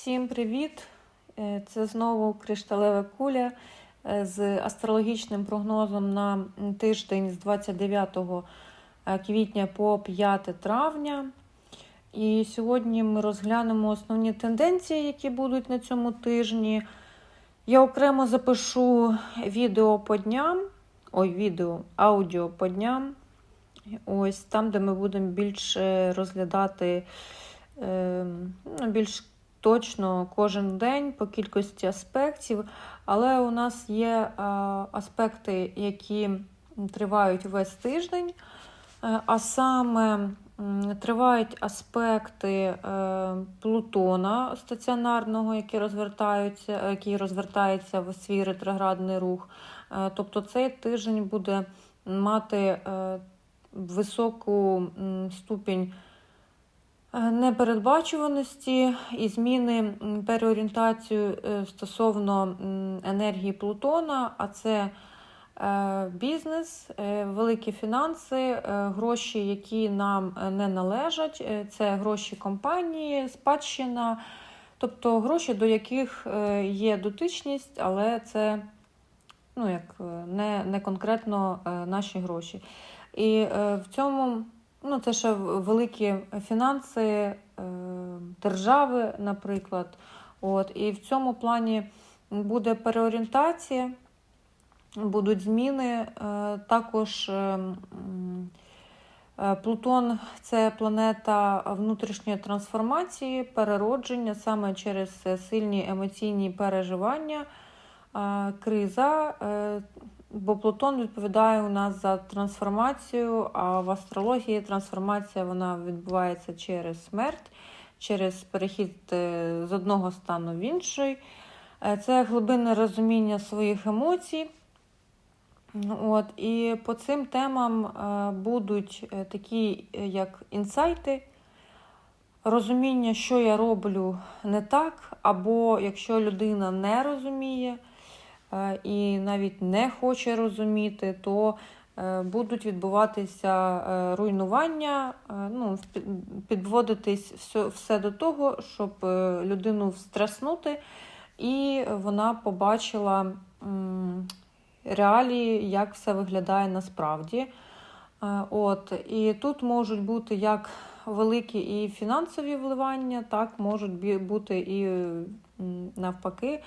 Всім привіт! Е, Це знову кришталева куля е, з астрологічним прогнозом на тиждень з 29 е, квітня по 5 травня. І сьогодні ми розглянемо основні тенденції, які будуть на цьому тижні. Я окремо запишу відео по дням. Ой, відео, аудіо по дням. Ось там, де ми будемо більше розглядати е, ну, більш точно кожен день по кількості аспектів. Але у нас є аспекти, які тривають весь тиждень, Е, а саме тривають аспекти е, Плутона стаціонарного, які розвертаються, е, який розвертається в свій ретроградний рух. Е, Тобто цей тиждень буде мати е, високу ступінь е, непередбачуваності і зміни переорієнтацію е, стосовно енергії Плутона, а це е, бізнес, е, великі фінанси, е, гроші, які нам е, не належать, е, це гроші компанії, спадщина, тобто гроші, до яких е, є дотичність, але це ну, як, е, не, не конкретно е, наші гроші. І е, в цьому ну, це ще великі фінанси е, держави, наприклад. От, і в цьому плані буде переорієнтація, будуть зміни. Е, також е, Плутон це планета внутрішньої трансформації, переродження саме через сильні емоційні переживання, криза. Бо Плутон відповідає у нас за трансформацію, а в астрології трансформація вона відбувається через смерть, через перехід е, з одного стану в інший. Е, Це глибинне розуміння своїх емоцій. От, і по цим темам е, будуть такі, як інсайти, розуміння, що я роблю не так, або якщо людина не розуміє і навіть не хоче розуміти, то е, будуть відбуватися е, руйнування, е, ну, підводитись все, все до того, щоб е, людину встреснути, і вона побачила реалії, як все виглядає насправді. Е, От, і тут можуть бути як великі і фінансові вливання, так можуть бути і навпаки е,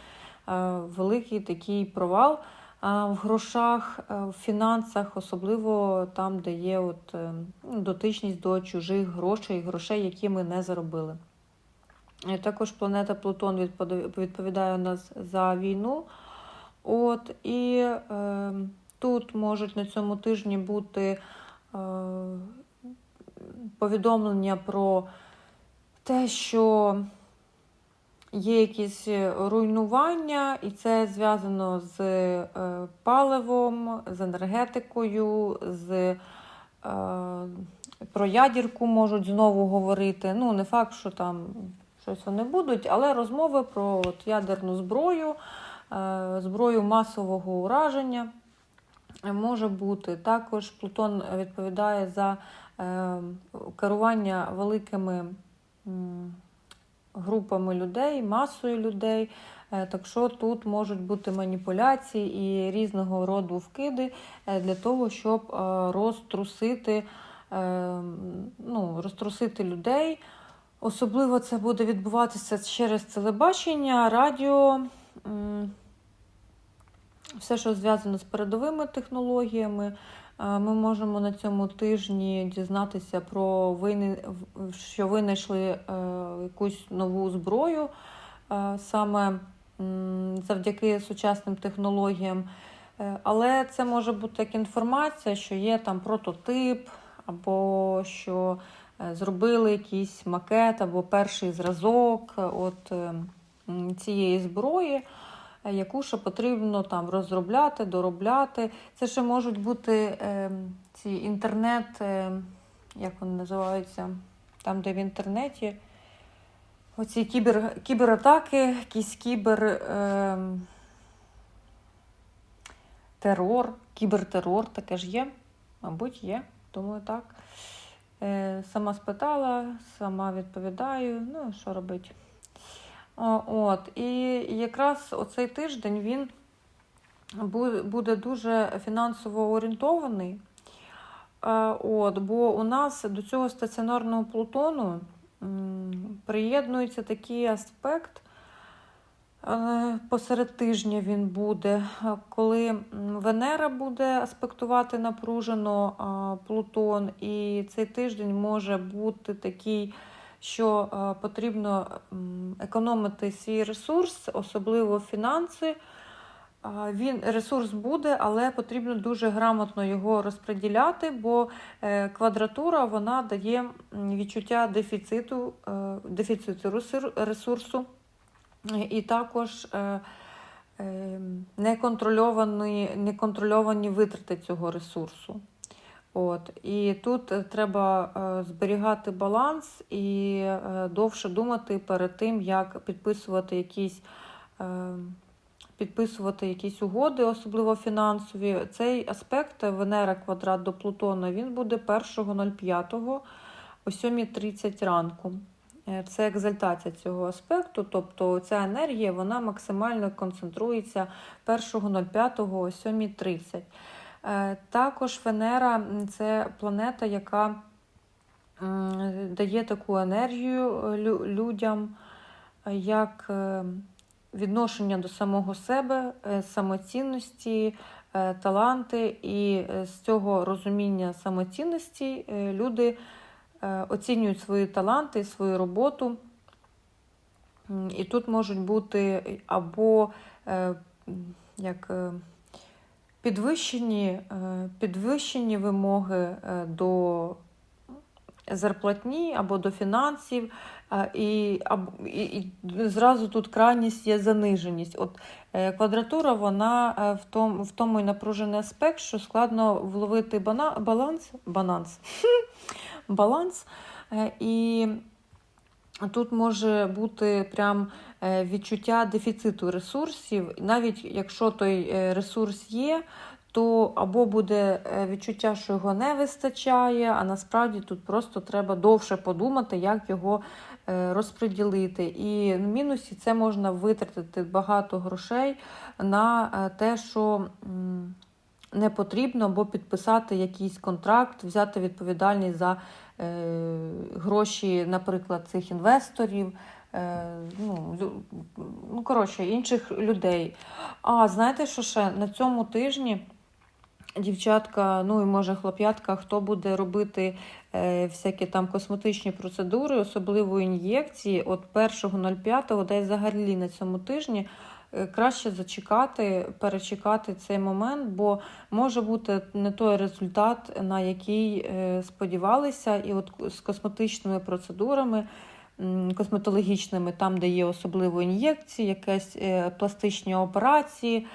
великий такий провал е, в грошах, е, в фінансах, особливо там, де є от, е, дотичність до чужих грошей, грошей, які ми не заробили. Також планета Плутон відповідає у нас за війну. От, і е, тут можуть на цьому тижні бути е, повідомлення про те, що є якісь руйнування, і це зв'язано з е, паливом, з енергетикою, з е, про ядірку можуть знову говорити. Ну, не факт, що там щось вони будуть, але розмови про от, ядерну зброю, е, зброю масового ураження може бути. Також Плутон відповідає за е, керування великими групами людей, масою людей. Е, Так що тут можуть бути маніпуляції і різного роду вкиди е, для того, щоб е, розтрусити, ну, розтрусити людей. Особливо це буде відбуватися через телебачення, радіо, все, що зв'язано з передовими технологіями. Ми можемо на цьому тижні дізнатися про вини, що винайшли е, якусь нову зброю е, саме завдяки сучасним технологіям. Е, Але це може бути як інформація, що є там прототип, або що зробили якийсь макет, або перший зразок от е, цієї зброї, яку ще потрібно там розробляти, доробляти. Це ще можуть бути е, ці інтернет, е, як вони називаються, там, де в інтернеті. Оці кібер, кібератаки, якийсь кібер. Е, терор, кібертерор таке ж є. Мабуть, є. Думаю, так. Е, сама спитала, сама відповідаю. Ну, що робити? От, і якраз оцей тиждень він буде дуже фінансово орієнтований. От, бо у нас до цього стаціонарного Плутону приєднується такий аспект. е, Посеред тижня він буде, коли Венера буде аспектувати напружено Плутон, і цей тиждень може бути такий, що е, потрібно економити свій ресурс, особливо фінанси. Він ресурс буде, але потрібно дуже грамотно його розподіляти, бо е, квадратура вона дає відчуття дефіциту, е, дефіциту ресурсу, Е, і також е, е, неконтрольовані, неконтрольовані витрати цього ресурсу. От. І тут е, треба е, зберігати баланс і е, довше думати перед тим, як підписувати якісь. Підписувати якісь угоди, особливо фінансові. Цей аспект Венера квадрат до Плутона він буде 1.05 о 7.30 ранку. Це екзальтація цього аспекту, тобто ця енергія вона максимально концентрується 1.05 о 7.30. Е, Також Венера це планета, яка дає таку енергію е, людям, як е, відношення до самого себе, самоцінності, таланти, і з цього розуміння самоцінності люди оцінюють свої таланти, свою роботу. І тут можуть бути або як підвищені, е, підвищені вимоги е, до зарплатні або до фінансів, і, і, і зразу тут крайність є заниженість. От е, квадратура, вона е, в тому, в тому і напружений аспект, що складно вловити бана, баланс, баланс, баланс. Е, І тут може бути прям е, відчуття дефіциту ресурсів, навіть якщо той е, ресурс є. То або буде е, відчуття, що його не вистачає, а насправді тут просто треба довше подумати, як його розподілити. І в мінусі це можна витратити багато грошей на те, що не потрібно, або підписати якийсь контракт, взяти відповідальність за е, гроші, наприклад, цих інвесторів. е, Ну, ну, коротше, інших людей. А знаєте, що ще на цьому тижні дівчатка, ну і може хлоп'ятка, хто буде робити е, всякі там косметичні процедури, особливо ін'єкції, от 1.05, де взагалі на цьому тижні. Е, Краще зачекати, перечекати цей момент, бо може бути не той результат, на який е, сподівалися, і от з косметичними процедурами, косметологічними, там, де є особливо ін'єкції, якісь е, пластичні операції.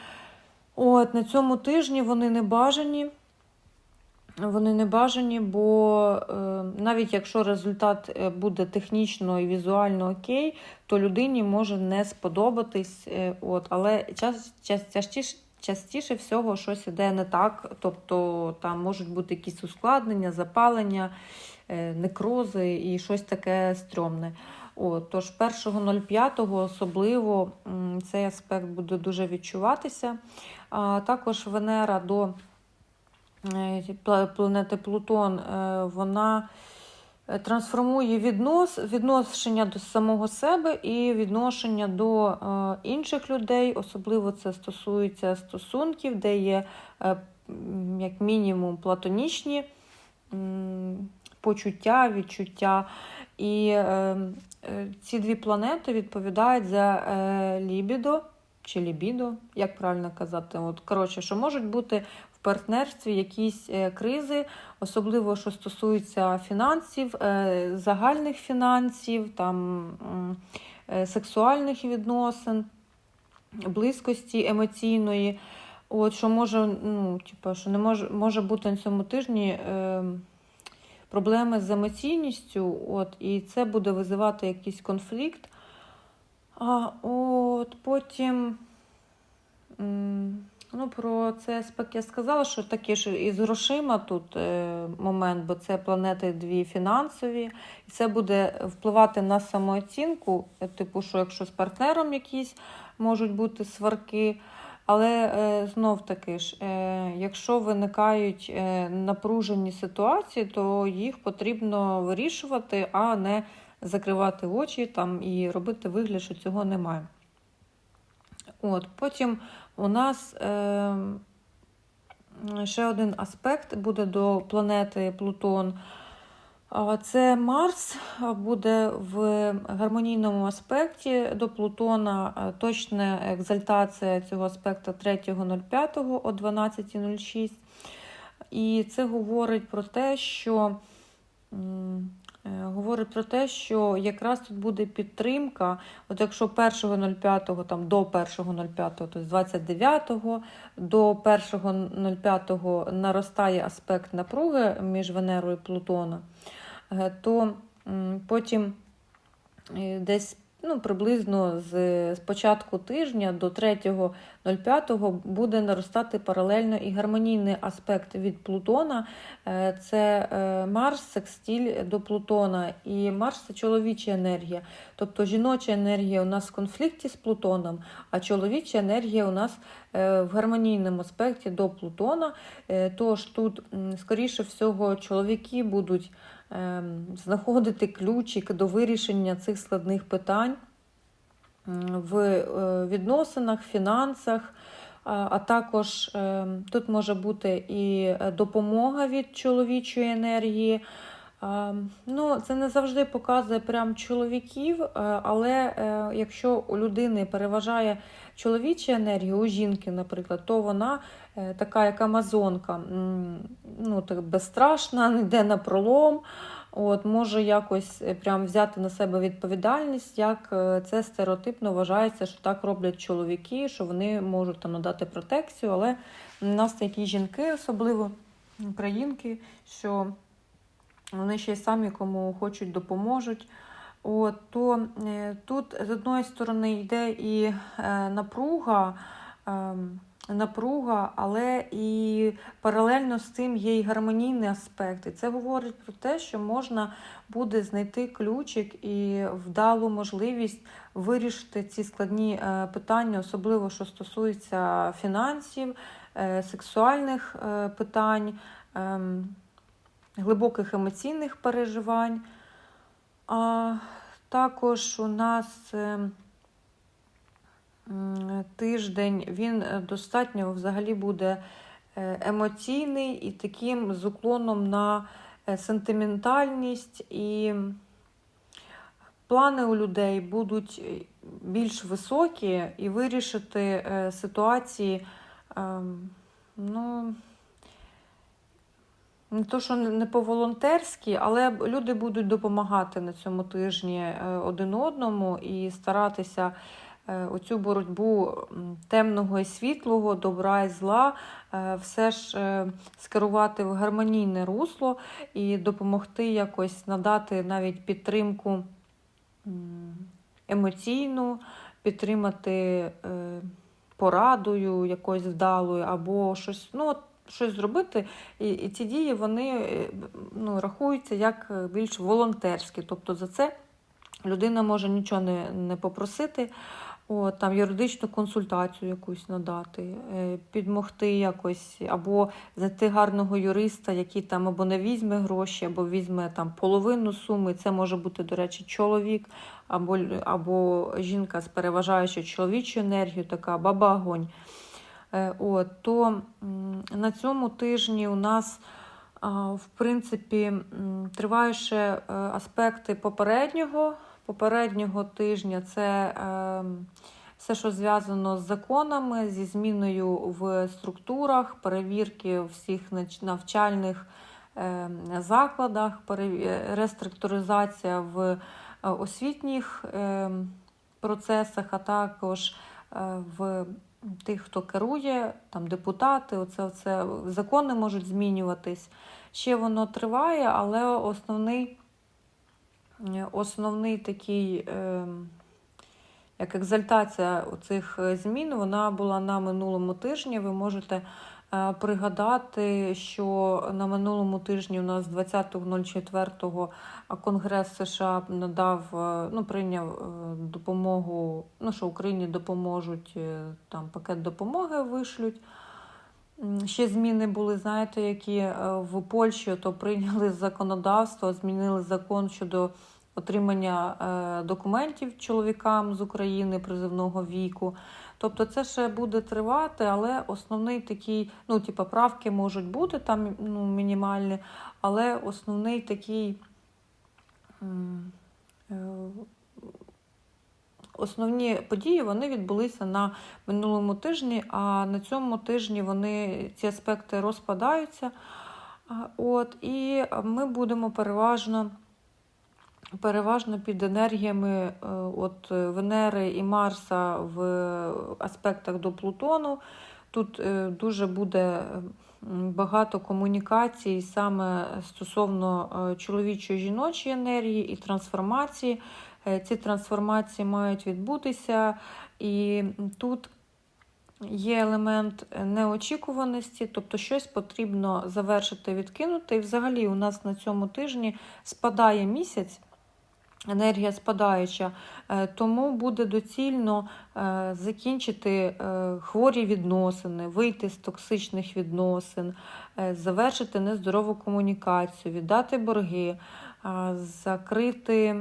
От, на цьому тижні вони не бажані. Вони не бажані, бо е, навіть якщо результат е, буде технічно і візуально окей, то людині може не сподобатись. Е, от, але час, час, частіше, частіше всього щось іде не так. Тобто там можуть бути якісь ускладнення, запалення, некрози і щось таке стрьомне. От, тож 1.05 особливо цей аспект буде дуже відчуватися. А також Венера до планети Плутон, е, вона е, трансформує віднос, відношення до самого себе і відношення до е, інших людей. Особливо це стосується стосунків, де є е, як мінімум платонічні почуття, відчуття. І е, е, ці дві планети відповідають за е, лібідо чи лібідо, як правильно казати. От, коротше, що можуть бути партнерстві якісь е, кризи, особливо що стосується фінансів, е, загальних фінансів, там, е, сексуальних відносин, близькості емоційної. От, що може, ну, типу, що не може, може бути на цьому тижні. Е, Проблеми з емоційністю, от, і це буде визивати якийсь конфлікт. А от потім м, Ну, про аспект я сказала, що таке ж і з грошима тут е, момент, бо це планети дві фінансові, і це буде впливати на самооцінку, е, типу, що якщо з партнером якісь можуть бути сварки. Але е, знов таки ж, якщо виникають напружені ситуації, то їх потрібно вирішувати, а не закривати очі там і робити вигляд, що цього немає. От, Потім у нас е, ще один аспект буде до планети Плутон. Це Марс буде в гармонійному аспекті до Плутона. Точна екзальтація цього аспекта 3.05 о 12.06. І це говорить про те, що говорить про те, що якраз тут буде підтримка. От якщо 1.05 там до 1.05, тобто з 29 до 1.05 наростає аспект напруги між Венерою і Плутоном, е, то потім е, десь ну, приблизно з, з початку тижня до 3.05 буде наростати паралельно і гармонійний аспект від Плутона. Е, Це е, Марс, секстиль до Плутона. І Марс це чоловіча енергія. Тобто жіноча енергія у нас в конфлікті з Плутоном, а чоловіча енергія у нас е, в гармонійному аспекті до Плутона. Тож тут, скоріше всього, чоловіки будуть знаходити ключик до вирішення цих складних питань в е, відносинах, фінансах. А також ем, тут може бути і е, допомога від чоловічої енергії. Ну, це не завжди показує прям чоловіків, е, але якщо у людини переважає чоловіча енергія, у жінки, наприклад, то вона е, така, як амазонка, ну, так безстрашна, не йде на пролом. От, може якось е, прям взяти на себе відповідальність, як е, це стереотипно вважається, що так роблять чоловіки, що вони можуть там надати протекцію, але в нас такі жінки, особливо українки, що вони ще й самі кому хочуть допоможуть. От, то е, тут з одної сторони йде і е, напруга, е, напруга, але і паралельно з цим є і гармонійний аспект. І це говорить про те, що можна буде знайти ключик і вдалу можливість вирішити ці складні е, питання, особливо що стосується фінансів, сексуальних питань. Е, глибоких емоційних переживань. А також у нас е, тиждень він е, достатньо взагалі буде е, емоційний і таким з уклоном на сентиментальність, і плани у людей будуть більш високі, і вирішити ситуації. ем, ну, не то, що не по-волонтерськи, але люди будуть допомагати на цьому тижні е, один одному і старатися е, оцю боротьбу темного і світлого, добра і зла, е, все ж скерувати в гармонійне русло і допомогти якось надати навіть підтримку емоційну, підтримати порадою якоюсь вдалою або щось. ну, щось зробити, і, і ці дії вони е, ну, рахуються як е, більш волонтерські. Тобто за це людина може нічого не, не попросити, от, там юридичну консультацію якусь надати, е, підмогти якось, або знайти гарного юриста, який там або не візьме гроші, або візьме там половину суми. Це може бути, до речі, чоловік, або, або жінка з переважаючою чоловічою енергією, така баба огонь. Е, От, то на цьому тижні у нас, в принципі, тривають ще е, аспекти попереднього. Попереднього тижня це е, все, що зв'язано з законами, зі зміною в структурах, перевірки всіх навчальних е, закладах, реструктуризація в е, освітніх е, процесах, а також е, в тих, хто керує, там депутати, оце, оце, закони можуть змінюватись. Ще воно триває, але основний, е, основний такий е, як екзальтація цих змін, вона була на минулому тижні. Ви можете е, пригадати, що на минулому тижні у нас 20.04 Конгрес США надав, е, ну, прийняв е, допомогу, ну, що Україні допоможуть, е, там пакет допомоги вишлють. Ще зміни були, знаєте, які е, в Польщі то прийняли законодавство, змінили закон щодо отримання е, документів чоловікам з України призивного віку. Тобто це ще буде тривати, але основний такий, ну, типу, правки можуть бути там ну, мінімальні, але основний такий. е, Основні події вони відбулися на минулому тижні, а на цьому тижні вони ці аспекти розпадаються. От, і ми будемо переважно, переважно під енергіями е, от, е, Венери і Марса в аспектах до Плутону. Тут е, дуже буде багато комунікацій саме стосовно чоловічої жіночої енергії і трансформації. Ці трансформації мають відбутися, і тут є елемент неочікуваності, тобто щось потрібно завершити, відкинути. І взагалі у нас на цьому тижні спадає місяць. Енергія спадаюча, е, тому буде доцільно е, закінчити е, хворі відносини, вийти з токсичних відносин, завершити нездорову комунікацію, віддати борги, закрити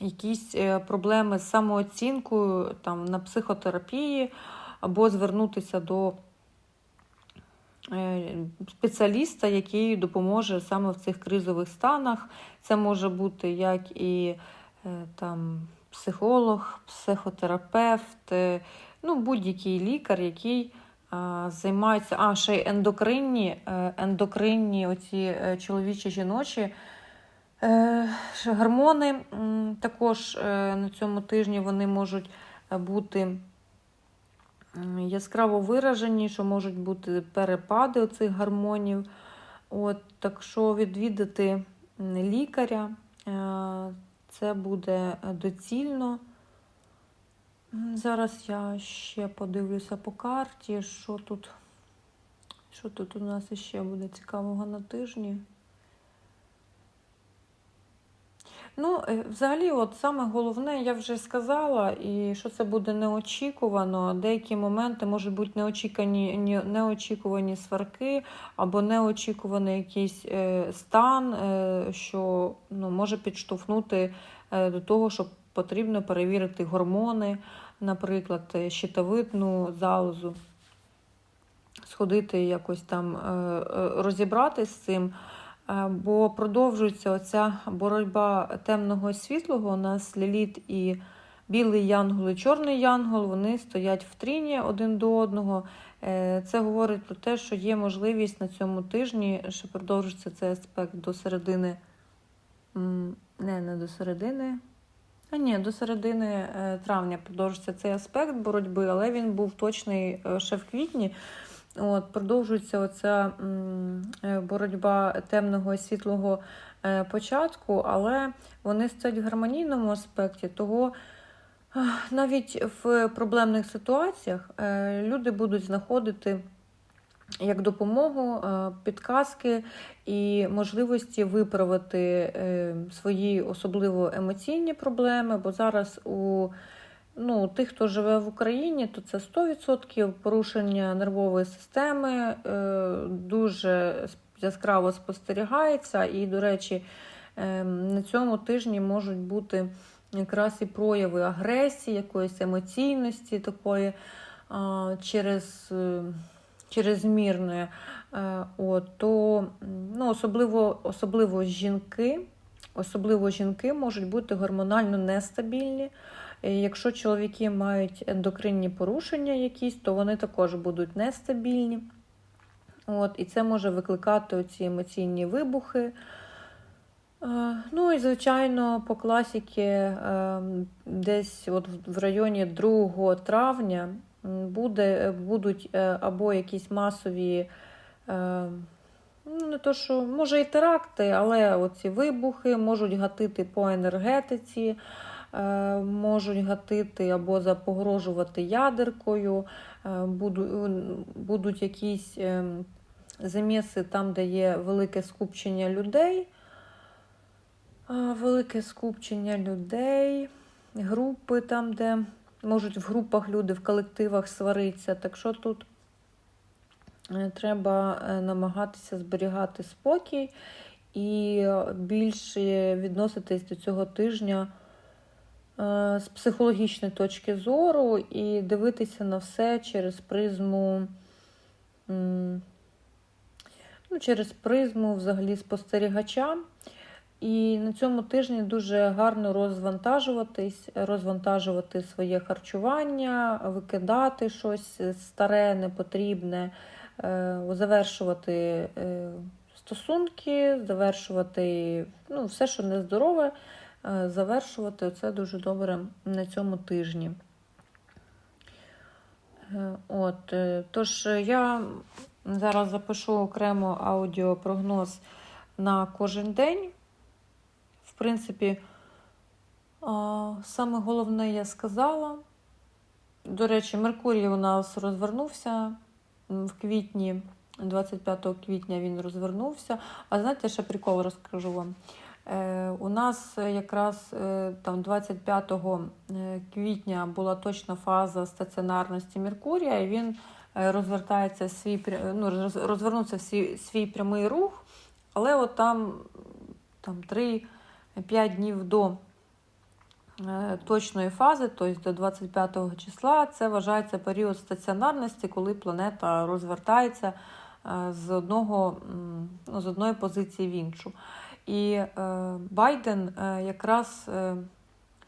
якісь проблеми з самооцінкою там, на психотерапії, або звернутися до спеціаліста, який допоможе саме в цих кризових станах. Це може бути як і е, там, психолог, психотерапевт, е, ну, будь-який лікар, який займається, а ще й ендокринні, е, ендокринні оці е, чоловічі жіночі. Е, Гормони також е, на цьому тижні вони можуть е, бути яскраво виражені, що можуть бути перепади цих гормонів. От, так що відвідати лікаря е, це буде доцільно. Зараз я ще подивлюся по карті, що тут, що тут у нас ще буде цікавого на тижні. Ну, е, взагалі, от саме головне, я вже сказала, і що це буде неочікувано. Деякі моменти можуть бути неочікувані, неочікувані сварки або неочікуваний якийсь е, стан, е, що ну, може підштовхнути до того, що потрібно перевірити гормони, наприклад, щитовидну залозу, сходити якось там розібратись з цим. Бо продовжується оця боротьба темного і світлого. У нас Ліліт і білий янгол, і чорний янгол, вони стоять в тріні один до одного. Е, Це говорить про те, що є можливість на цьому тижні, що продовжується цей аспект до середини. Не, не до середини. А ні, до середини е, травня продовжується цей аспект боротьби, але він був точний е, ще в квітні. От, продовжується оця е, боротьба темного і світлого е, початку, але вони стоять в гармонійному аспекті, того навіть в проблемних ситуаціях е, люди будуть знаходити як допомогу, підказки і можливості виправити свої особливо емоційні проблеми, бо зараз у Ну, тих, хто живе в Україні, то це 100% порушення нервової системи е, дуже яскраво спостерігається. І, до речі, е, на цьому тижні можуть бути якраз і прояви агресії, якоїсь емоційності такої а, через, е. Е, От, то, ну, особливо, особливо жінки. Особливо жінки можуть бути гормонально нестабільні. Якщо чоловіки мають ендокринні порушення якісь, то вони також будуть нестабільні. От, і це може викликати ці емоційні вибухи. Ну і, звичайно, по класіки десь от в районі 2 травня буде, будуть е, або якісь масові, е, ну не то, що може і теракти, але оці вибухи можуть гатити по енергетиці. е, можуть гатити або запогрожувати ядеркою, е, буду- будуть якісь е, заміси там, де є велике скупчення людей. Велике скупчення людей, групи там, де можуть в групах люди, в колективах сваритися. Так що тут треба е, намагатися зберігати спокій і е, більше відноситись до цього тижня е, з психологічної точки зору і дивитися на все через призму. Ну, через призму взагалі спостерігача. І на цьому тижні дуже гарно розвантажуватись, розвантажувати своє харчування, викидати щось старе, непотрібне, е, завершувати е, стосунки, завершувати ну, все, що нездорове, е, завершувати. Це дуже добре на цьому тижні. Е, От, е, тож е, я зараз запишу окремо аудіопрогноз на кожен день. В принципі, саме головне я сказала. До речі, Меркурій у нас розвернувся в квітні, 25 квітня він розвернувся. А знаєте, ще прикол розкажу вам. Е, у нас якраз е, там 25 е, квітня була точна фаза стаціонарності Меркурія, і він розвертається свій ну, розвернувся свій, свій прямий рух, але от там, там 3-5 днів до точної фази, тобто до 25 числа, це вважається період стаціонарності, коли планета розвертається е, з, одного, ну, з одної позиції в іншу. І е, Байден е, якраз е,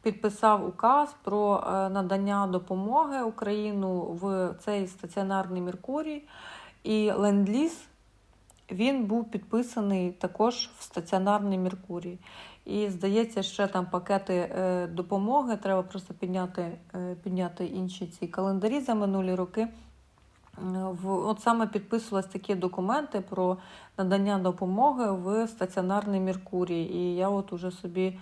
підписав указ про е, надання допомоги Україну в цей стаціонарний Меркурій. І ленд-ліз він був підписаний також в стаціонарний Меркурій. І здається, ще там пакети е, допомоги. Треба просто підняти, е, підняти інші ці календарі за минулі роки. Е, от саме підписувались такі документи про надання допомоги в стаціонарний Меркурій. І я от уже собі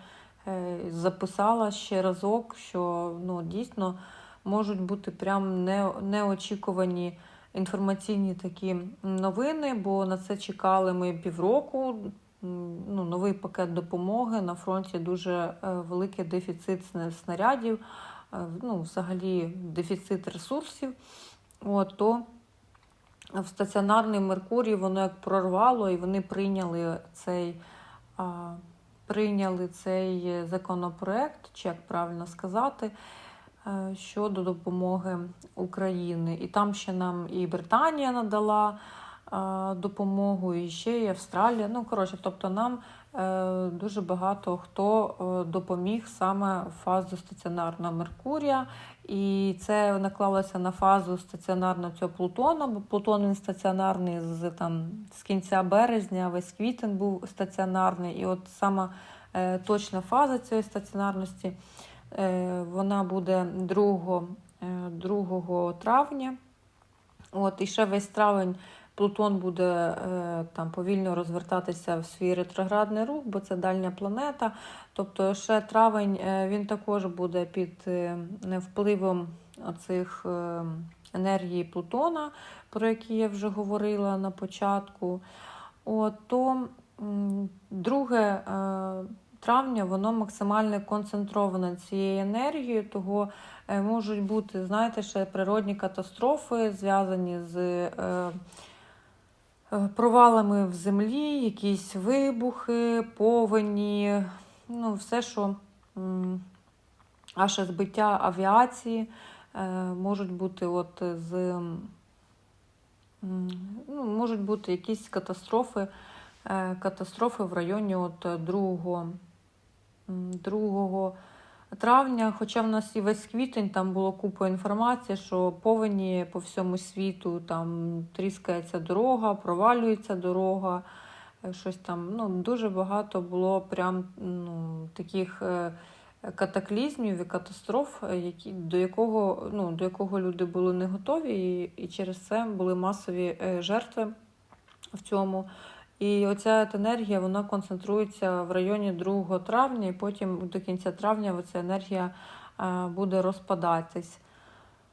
записала ще разок, що ну, дійсно можуть бути прям не, неочікувані інформаційні такі новини, бо на це чекали ми півроку. Ну, новий пакет допомоги на фронті дуже е, великий дефіцит снарядів, е, ну, взагалі дефіцит ресурсів. От, то в стаціонарний Меркурій воно як прорвало, і вони прийняли цей, а, прийняли цей законопроект, чи як правильно сказати, е, щодо допомоги України. І там ще нам і Британія надала допомогу, і ще і Австралія. Ну, коротше, тобто нам е, дуже багато хто е, допоміг саме фазу стаціонарного Меркурія. І це наклалося на фазу стаціонарного цього Плутона, бо Плутон він стаціонарний з, там, з кінця березня, весь квітень був стаціонарний. І от саме е, точна фаза цієї стаціонарності вона буде 2, е, 2 травня. От, і ще весь травень Плутон буде е, там повільно розвертатися в свій ретроградний рух, бо це дальня планета. Тобто ще травень е, він також буде під е, впливом оцих е, енергії Плутона, про які я вже говорила на початку. От, то м, 2 е, травня воно максимально концентроване цією енергією, того можуть бути, знаєте, ще природні катастрофи, зв'язані з. Е, Провалами в землі, якісь вибухи, повені, ну, все, що аж збиття авіації е, можуть бути от з ну, можуть бути якісь катастрофи, е, катастрофи в районі от 2, 2 травня. Хоча в нас і весь квітень там було купа інформації, що повені по всьому світу там тріскається дорога, провалюється дорога. е, Щось там ну, дуже багато було прям ну, таких е, катаклізмів і катастроф, е, які, до, якого, ну, до якого люди були не готові, і, і через це були масові жертви в цьому. І оця енергія вона концентрується в районі 2 травня, і потім до кінця травня ця енергія е, буде розпадатись.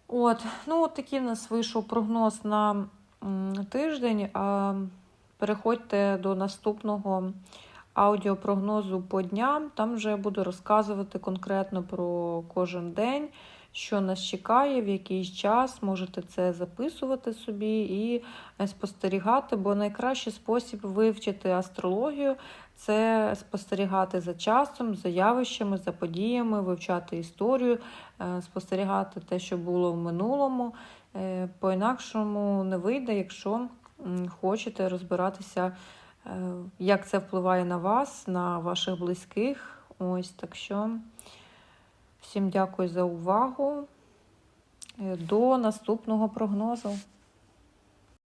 От, ну от такий в нас вийшов прогноз на тиждень. Переходьте до наступного аудіопрогнозу по дням. Там вже буду розказувати конкретно про кожен день, що нас чекає, в якийсь час. Можете це записувати собі і е, спостерігати, бо найкращий спосіб вивчити астрологію це спостерігати за часом, за явищами, за подіями, вивчати історію, е, спостерігати те, що було в минулому. Е, По-інакшому не вийде, якщо хочете розбиратися, як це впливає на вас, на ваших близьких. Ось так що всім дякую за увагу. Е, До наступного прогнозу.